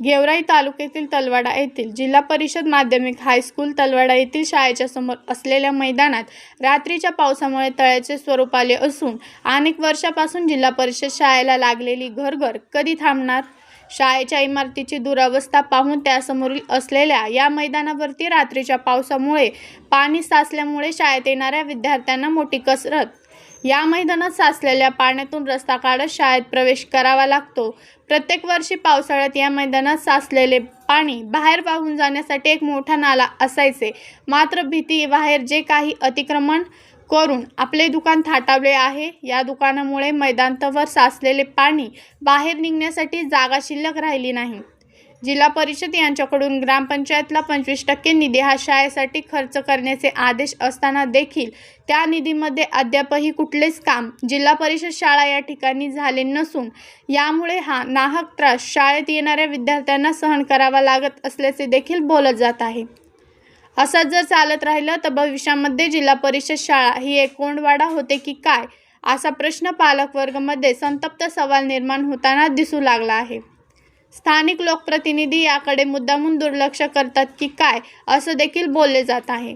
गेवराई तालुक्यातील तलवाडा येथील जिल्हा परिषद माध्यमिक हायस्कूल तलवाडा येथील शाळेच्या समोर असलेल्या मैदानात रात्रीच्या पावसामुळे तळ्याचे स्वरूप आले असून अनेक वर्षापासून जिल्हा परिषद शाळेला लागलेली घरघर कधी थांबणार? शाळेच्या इमारतीची दुरावस्था पाहून त्यासमोरील असलेल्या या मैदानावरती रात्रीच्या पावसामुळे पाणी साचल्यामुळे शाळेत येणाऱ्या विद्यार्थ्यांना मोठी कसरत या मैदानात साचलेल्या पाण्यातून रस्ता काढत शाळेत प्रवेश करावा लागतो. प्रत्येक वर्षी पावसाळ्यात या मैदानात साचलेले पाणी बाहेर वाहून जाण्यासाठी एक मोठा नाला असायचे. मात्र भीती बाहेर जे काही अतिक्रमण करून आपले दुकान थाटावले आहे या दुकानामुळे मैदानावर साचलेले पाणी बाहेर निघण्यासाठी जागा शिल्लक राहिली नाही. जिल्हा परिषद यांच्याकडून ग्रामपंचायतला पंचवीस टक्के निधी हा शाळेसाठी खर्च करण्याचे आदेश असताना देखील त्या निधीमध्ये अद्यापही कुठलेच काम जिल्हा परिषद शाळा या ठिकाणी झाले नसून यामुळे हा नाहक त्रास शाळेत येणाऱ्या विद्यार्थ्यांना सहन करावा लागत असल्याचे देखील बोलत जात आहे. असंच जर चालत राहिलं तर भविष्यामध्ये जिल्हा परिषद शाळा ही एक कोंडवाडा होते की काय? असा प्रश्न पालकवर्गमध्ये संतप्त सवाल निर्माण होताना दिसू लागला आहे. स्थानिक लोकप्रतिनिधी याकडे मुद्दामून दुर्लक्ष करतात की काय असं देखील बोलले जात आहे.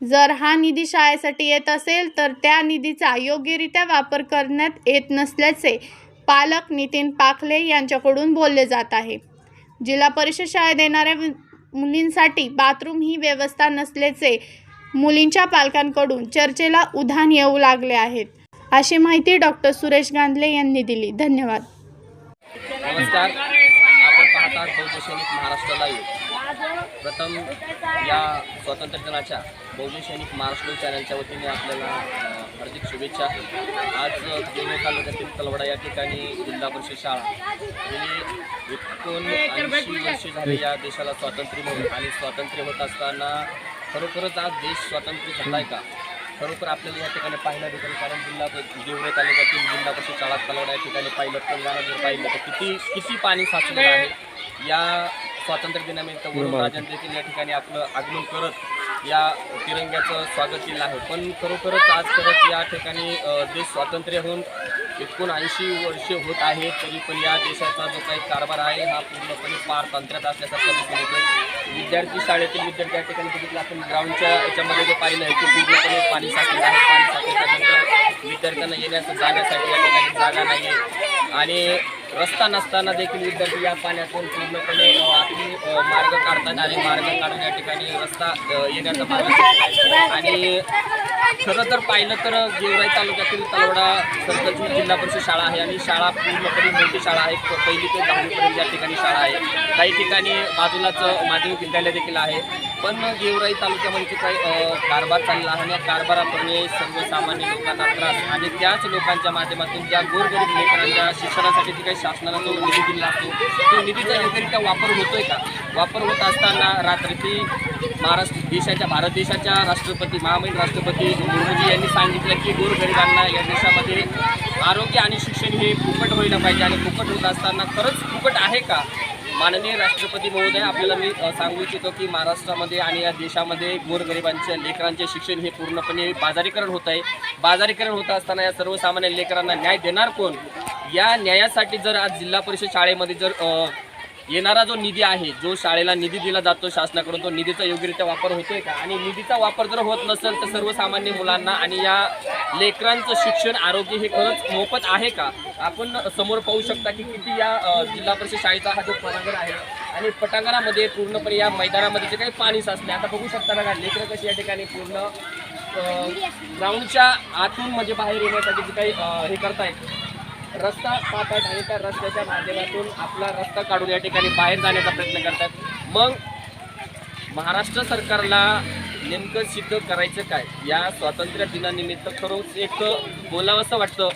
जर हा निधी शाळेसाठी येत असेल तर त्या निधीचा योग्यरित्या वापर करण्यात येत नसल्याचे पालक नितीन पाखले यांच्याकडून बोलले जात आहे. जिल्हा परिषद शाळेत देणाऱ्या मुलींसाठी बाथरूम ही व्यवस्था नसल्याचे मुलींच्या पालकांकडून चर्चेला उधाण येऊ लागले आहेत अशी माहिती डॉक्टर सुरेश गांधले यांनी दिली. धन्यवाद. नमस्कार. सैनिक महाराष्ट्राला येऊ. प्रथम या स्वातंत्र्य दिनाच्या बहुजन सैनिक महाराष्ट्र चॅनलच्या वतीने आपल्याला हार्दिक शुभेच्छा. आज देवळे तालुक्यातील तलवडा या ठिकाणी जिल्हा परिषद शाळा. गेली एकोणऐंशी वर्षे झाली या देशाला स्वातंत्र्य म्हणून आणि स्वातंत्र्य होत असताना खरोखरच आज देश स्वातंत्र्य झाला आहे का? खरोखर आपल्याला या ठिकाणी पाहायला भेटेल कारण जिल्हा देवरे तालुक्यातील जिल्हा परिषद शाळा तलवडा या ठिकाणी पाहिलं तेलंगणा जर पाहिलं तर किती किती पाणी साचलेलं आहे. या स्वातंत्र्य दिनानिमित्त वरुण राजन देखील या ठिकाणी आपलं आगमन करत या तिरंग्याचं स्वागत केलं आहे. पण खरोखरच आज खरंच या ठिकाणी देश स्वातंत्र्य होऊन एकोणऐंशी वर्षे होत आहेत तरी पण या देशाचा जो काही कारभार आहे हा पूर्णपणे पार तंत्र्यात असल्यासारखा दिसून येतो विद्यार्थी शाळेतील विद्यार्थी या ठिकाणी बघितलं आपण ग्राउंडच्या याच्यामध्ये जे पाहिलं आहे की पूर्णपणे पाणी साचलेलं आहे. पाणी साठल्यानंतर विद्यार्थ्यांना येण्याचं जाण्यासाठी या ठिकाणी जागा नाही आहे. आणि रस्ता नसताना देखील विद्यार्थी या पाण्यातून पूर्णपणे आपली मार्ग काढतात आणि मार्ग काढून या ठिकाणी रस्ता येण्याचा मार्ग आणि खरं तर पाहिलं तर गेवराई तालुक्यातील तलवडा सरकारची जिल्हा परिषद शाळा आहे आणि शाळा पूर्णपणे मोठी शाळा आहे. पहिली ते दहावीपर्यंत या ठिकाणी शाळा आहे काही ठिकाणी बाजूलाच माध्यमिक विद्यालय देखील आहे. पण गेवराई तालुक्यामध्ये काही कारभार चालला आहे आणि या कारभाराप्रमाणे सर्वसामान्य लोकांना त्रास आणि त्याच लोकांच्या माध्यमातून ज्या गोरगरीब लेकरांच्या शिक्षणासाठी जे काही शासनाला जो निधी दिला असतो तो निधीचा योग्यरित्या वापर होतोय का? वापर होत असताना रात्री महाराष्ट्र देशाच्या भारत देशाच्या राष्ट्रपती महामहिम राष्ट्रपती मुर्मूजी यांनी सांगितलं की गोरगरिबांना या देशामध्ये आरोग्य आणि शिक्षण हे फुकट व्हायला पाहिजे आणि फुकट होत असताना खरंच फुकट आहे का? माननीय राष्ट्रपती महोदय आपल्याला मी सांगू इच्छितो की महाराष्ट्रामध्ये आणि या देशामध्ये गोरगरिबांच्या लेकरांचे शिक्षण हे पूर्णपणे बाजारीकरण होत आहे. बाजारीकरण होत असताना या सर्वसामान्य लेकरांना न्याय देणार कोण? या न्यायासाठी जर आज जिल्हा परिषद शाळेमध्ये जर येणारा जो निधी आहे जो शाळेला निधी दिला जातो शासनाकडून तो निधीचा योग्यरित्या वापर होतोय का? आणि निधीचा वापर जर होत नसेल तर सर्वसामान्य मुलांना आणि या लेकरांचं शिक्षण आरोग्य हे खरंच मोफत आहे का? आपण समोर पाहू शकता की किती या जिल्हा परिषद शाळेचा हा जो पटांगण आहे आणि पटांगणामध्ये पूर्णपणे या मैदानामध्ये जे काही पाणी साचले आता बघू शकता बघा लेकरं कशी या ठिकाणी पूर्ण ग्राउंडच्या आतून म्हणजे बाहेर येण्यासाठी जे काही हे करतायत. रस्ता पाहतात आणि त्या रस्त्याच्या माध्यमातून आपला रस्ता काढून या ठिकाणी बाहेर जाण्याचा प्रयत्न करतात. मग महाराष्ट्र सरकारला नेमकं सिद्ध करायचं काय? या स्वातंत्र्य दिनानिमित्त खरोच एक बोलावंसं वाटतं.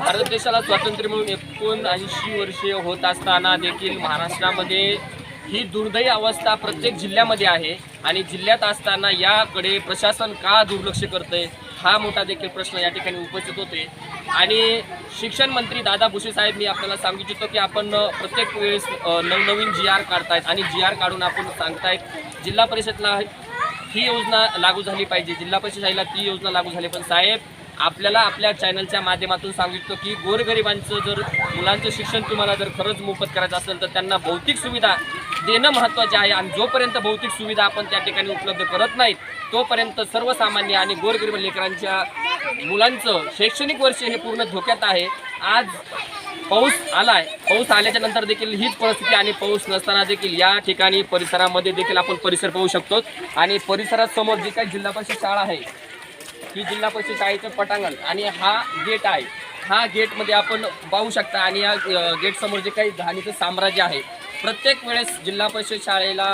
भारत देशाला स्वातंत्र्य मिळून एकोणऐंशी वर्षे होत असताना देखील महाराष्ट्रामध्ये ही दुर्दैवी अवस्था प्रत्येक जिल्ह्यामध्ये आहे. आणि जिल्ह्यात असताना याकडे प्रशासन का दुर्लक्ष करते हा मोठा देखील प्रश्न या ठिकाणी उपस्थित होते आणि शिक्षण मंत्री दादा भुसे साहेब मी आपल्याला सांगू इच्छितो की आपण प्रत्येक वेळेस नवनवीन जी आर काढतायत आणि जी आर काढून आपण सांगतायत जिल्हा परिषदला ही योजना लागू झाली पाहिजे. जिल्हा परिषद ती योजना लागू झाली पण साहेब आपल्याला आपल्या चॅनलच्या माध्यमातून सांगू इच्छितो की गोरगरिबांचं जर मुलांचं शिक्षण तुम्हाला जर खरंच मोफत करायचं असेल तर त्यांना भौतिक सुविधा देणं महत्त्वाचे आहे आणि जोपर्यंत भौतिक सुविधा आपण त्या ठिकाणी उपलब्ध करत नाहीत तोपर्यंत सर्वसामान्य आणि गोरगरीब लेकरांच्या मुलांचं शैक्षणिक वर्ष हे पूर्ण धोक्यात आहे. आज पाऊस आलाय. पाऊस आल्याच्यानंतर देखील हीच परिस्थिती आणि पाऊस नसताना देखील या ठिकाणी परिसरामध्ये देखील आपण परिसर पाहू शकतो. आणि परिसरासमोर जी काही जिल्हा परिषद शाळा आहे ही जिल्हा परिषद शाळेचं पटांगण आणि हा गेट आहे. हा गेटमध्ये आपण पाहू शकता आणि या गेटसमोर जे काही घाणीचं साम्राज्य आहे प्रत्येक वेळेस जिल्हा परिषद शाळेला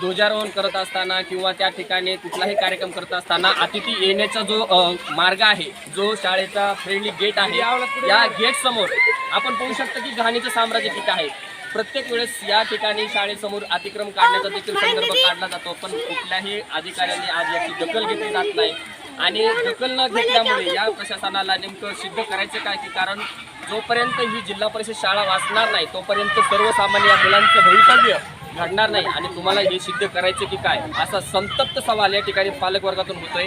ध्वजारोहण करत असताना किंवा त्या ठिकाणी कुठलाही कार्यक्रम करत असताना अतिथी येण्याचा जो मार्ग आहे जो शाळेचा फ्रेंडली गेट आहे या गेट समोर आपण पाहू शकता की घाणीचं साम्राज्य तिथे आहे. प्रत्येक वेळेस या ठिकाणी शाळेसमोर अतिक्रम काढण्याचा देखील संदर्भ काढला जातो पण कुठल्याही अधिकाऱ्यांनी आज याची दखल घेतली जात नाही. आणि दखल न घेतल्यामुळे या प्रशासनाला नेमकं सिद्ध करायचं काय की कारण जोपर्यंत ही जिल्हा परिषद शाळा वाचणार नाही तोपर्यंत सर्वसामान्य या मुलांचं भवितव्य घडणार नाही. आणि तुम्हाला हे सिद्ध करायचं की काय? असा संतप्त सवाल या ठिकाणी पालकवर्गातून होतोय.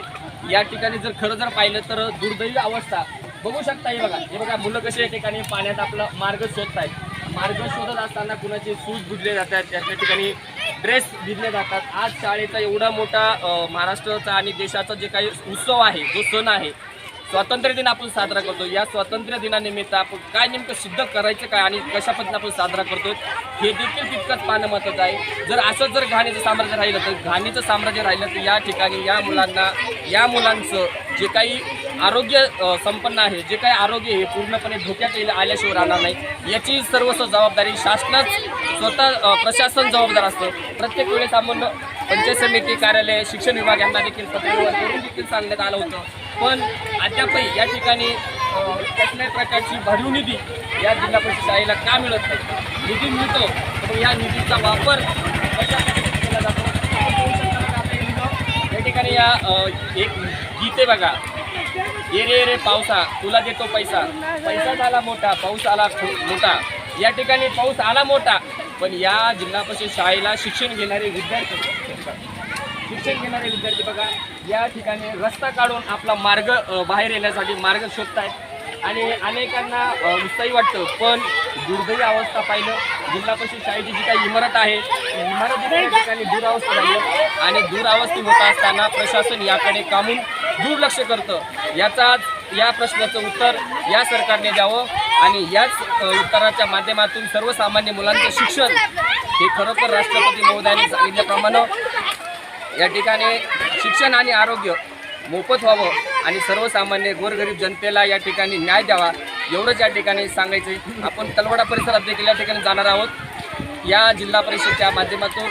या ठिकाणी जर खरं जर पाहिलं तर दुर्दैवी अवस्था. बघू शकता हे बघा. हे बघा मुलं कशी या ठिकाणी पाण्यात आपला मार्ग शोधत आहेत मार्ग शोधत असताना कुणाचे सूज बुजले जातात त्याच्या त्या ठिकाणी ड्रेस भिजले जातात. आज शाळेचा एवढा मोठा महाराष्ट्राचा आणि देशाचा जे काही उत्सव आहे जो सण आहे स्वातंत्र्य दिन आपण साजरा करतो. या स्वातंत्र्य दिनानिमित्त आपण काय नेमकं सिद्ध करायचं काय आणि कशा पद्धतीने आपण साजरा करतो हे देखील तितकंच पाहणं महत्त्वाचं आहे. जर असं जर घाणीचं साम्राज्य राहिलं तर घाणीचं साम्राज्य राहिलं तर या ठिकाणी या मुलांना या मुलांचं जे काही आरोग्य संपन्न आहे जे काही आरोग्य हे पूर्णपणे धोक्यात येईल आल्याशिवाय राहणार नाही. याची सर्वस्व जबाबदारी शासनाच स्वतः प्रशासन जबाबदार असतं. प्रत्येक वेळेस आपण पंचायत समिती कार्यालय शिक्षण विभाग यांना देखील पत्रव्यवहार करून देखील सांगण्यात आलं होतं. पण अद्यापही या ठिकाणी अ, कसल्याही प्रकारची भरीव निधी या जिल्हा परिषद शाळेला का मिळत नाही? निधी मिळतो पण या निधीचा वापर कशा केला जातो? या ठिकाणी या एक गीते बघा. ये रे रे पावसा तुला देतो पैसा. पैसा झाला मोठा पाऊस आला मोठा. या ठिकाणी पाऊस आला मोठा पण या जिल्हा परिषद शाळेला शिक्षण घेणारे विद्यार्थी शिक्षण घेणारे विद्यार्थी बघा या ठिकाणी रस्ता काढून आपला मार्ग बाहेर येण्यासाठी मार्ग शोधतायत. आणि अनेकांना अ, उत्साही वाटतं पण दुर्दैवी अवस्था पाहिलं. जिल्हा परिषद शाळेची जी काही इमारत आहे ती इमारत ठिकाणी दुरावस्था झाली. आणि दुरावस्थी होत असताना प्रशासन याकडे कामून दुर्लक्ष करतं. याचा या प्रश्नाचं उत्तर या सरकारने द्यावं. आणि याच उत्तराच्या माध्यमातून सर्वसामान्य मुलांचं शिक्षण हे खरोखर राष्ट्रपती महोदयाने सांगितल्याप्रमाणे या ठिकाणी शिक्षण आणि आरोग्य मोफत व्हावं आणि सर्वसामान्य गोरगरीब जनतेला या ठिकाणी न्याय द्यावा एवढंच या ठिकाणी सांगायचं आपण तलवाडा परिसरात देखील या ठिकाणी जाणार आहोत. या जिल्हा परिषदच्या माध्यमातून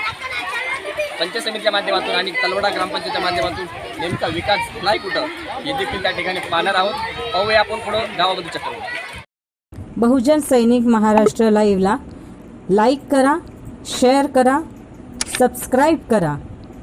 पंचायत समितीच्या माध्यमातून आणि तलवडा ग्रामपंचायतच्या माध्यमातून नेमका विकास नाही कुठं हे देखील त्या ठिकाणी पाहणार आहोत. पाहूया आपण पुढं गावामध्ये चक्कर बहुजन सैनिक महाराष्ट्र लाईव्हला लाईक करा शेअर करा सबस्क्राईब करा.